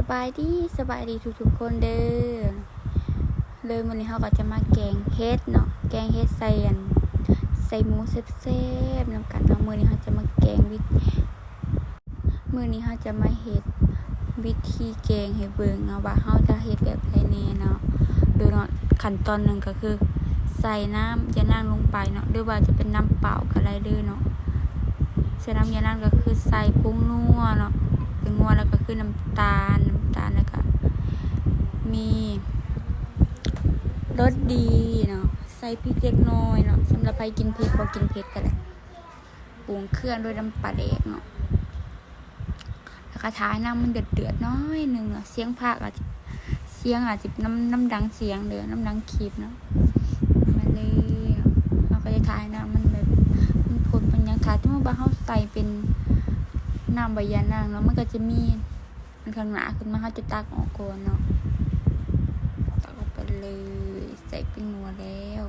สบายดีสบายดีทุกๆคนเด้อเลยวันนี้เขาก็จะมาแกงเฮ็ดเนาะแกงเฮ็ดใส่อันใส่หมูแซ่บๆนำกันเนาะมือนี้เขาจะมาแกงวิมือนี้เขาจะมาเฮ็ดวิธีแกงให้เบิ่งเนาะว่าเขาจะเฮ็ดแบบไหนแน่เนาะโดยเนาะขั้นตอนหนึ่งก็คือ ใส่น้ำยานั่งลงไปเนาะหรือว่าจะเป็นน้ำเปล่าก็ได้เด้อเนาะใส่น้ำยานั่งก็คือใส่ผงนัวเนาะเป็นนัวแล้วก็คือน้ำตาลาลแล้วก็มีรสดีเนาะใส่พริกเล็กน้อยเนาะสำหรับใครกินเผ็ดบ่กินเผ็ดก็ได้ปรุงเครื่องด้วยน้ำปลาแดกเนาะแล้วก็ท้ายน้ำมันเดือดเดือดน้อยหนึ่งเนาะเสียงภาคอาจจะเสียงอาจจะน้ำน้ำดังเสียงเด้อน้ำดังคลิปเนาะมาเลยเราก็จะท้ายน้ำมันแบบมันผลเป็นยังท้ายที่มันบ้าเขาใส่เป็นน้ำใบยานางเนาะมันก็จะมี มันข้างหน้าขึ้นมาเขาจะตักออกก่อนเนาะตักออกไปเลย ใส่เป็นนัวแล้ว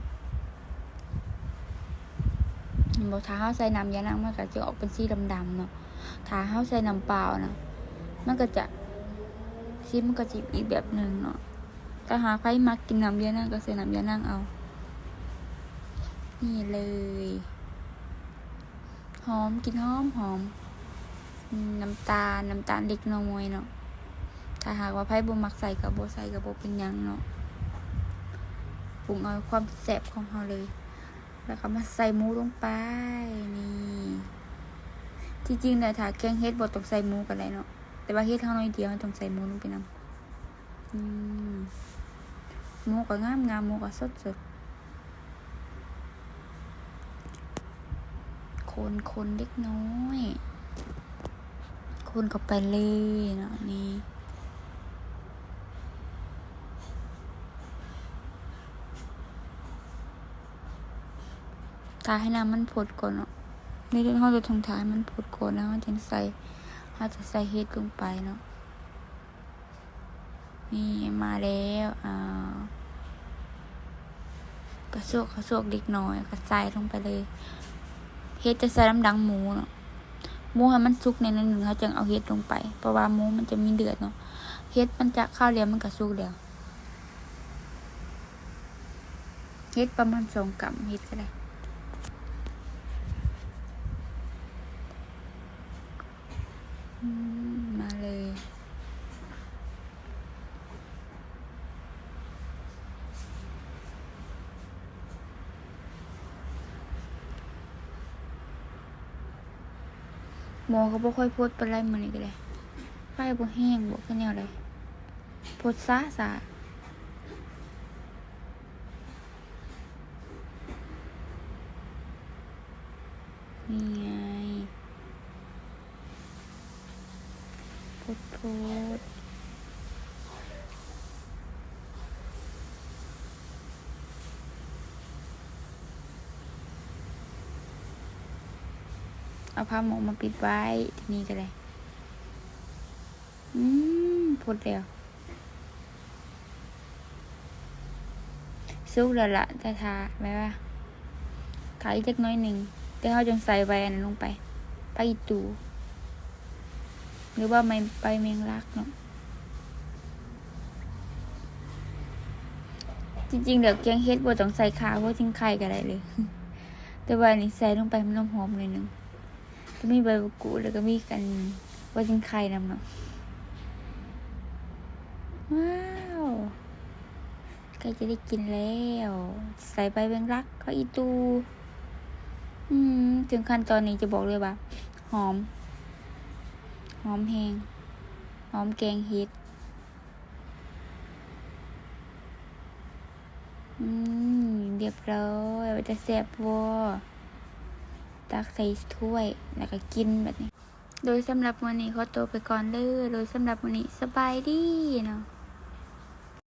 บอกถ้าเขาใส่น้ำยานางมันก็จะออกเป็นสีดำๆเนาะถ้าเขาใส่น้ำเปล่านะมันก็จะสีมันก็จะอีกแบบหนึ่งเนาะถ้าหาใครมักกินน้ำยานางก็ใส่น้ำยานางเอา นี่เลย หอมกินหอมหอม น้ำตาลน้ำตาลเล็กน้อยเนาะถ้าหากว่าไพ่บ่มักใส่กับบ่ใส่กับบ่เป็นยังเนาะปรุงเอาความแซ่บของเราเลย แล้วก็มาใส่หมูลงไปนี่ที่จริงเนี่ยถ้าแกงเฮ็ดบ่ต้องใส่หมูก็ได้เนาะแต่ว่าเฮ็ดเท่าน้อยเดียวต้องใส่หมูลงไปนำอืมหมูก็งามงามหมูก็สดสดคนคนเล็กน้อย คนเข้าไปเลยเนาะนี่ตาให้น้ำมันผดก่อนเนาะนี่เขาจะทงท้ายมันผดก่อนแล้วเขาจะใส่เขาจะใส่เฮ็ดลงไปเนาะนี่มาแล้วอ่ากระโซกกระโซกเล็กน้อย กระใส่ลงไปเลย เฮ็ดจะใส่น้ำดังหมูเนาะ หมูให้มันสุกในนั้นหนึ่งเขาจึงเอาเห็ดลงไป เพราะว่าหมูมันจะมีเดือดเนาะเห็ดมันจะข้าวเดียวมันก็สุกแล้วเห็ดประมาณสองกัมเห็ดก็ได้อืมมาเลย หมอเขาบ่ค่อยพูดปานไรมื้อนี้ก็ได้ไฟบ่แห้งบ่คือแนวใดโพดซะซะนี่ไงพูดพูด เอาผ้าหมกมาปิดไว้ที่นี้ก็ได้อืมพูดแล้วสุกแล้วล่ะจะทาไว้ว่าทาอีกจักน้อยหนึ่งแต่เขาจงใส่ใบอันนั้นลงไปไปตูหรือว่าไม่ไปเมงลักเนาะจริงๆเดี๋ยวแกงเฮ็ดบ่ต้องใส่ขาเพราะทิ้งไข่ก็ได้เลย แต่ว่าอันนี้ใส่ลงไปมันน้ำหอมหน่อยหนึง ก็มีใบมะกรูดแล้วก็มีกันว่าทิ้งไข่นำเนาะว้าวใกล้จะได้กินแล้ว ใส่ใบแมงลักก็อีตู อืม ถึงขั้นตอนนี้จะบอกเลยว่า หอม หอมแหงหอมแกงเห็ดอืม เรียบร้อยจะแซ่บวัว ตักใส่ถ้วย แล้วก็กินแบบนี้ โดยสำหรับวันนี้ขอตัวไปก่อนเด้อโดยสำหรับวันนี้สบายดีเนาะ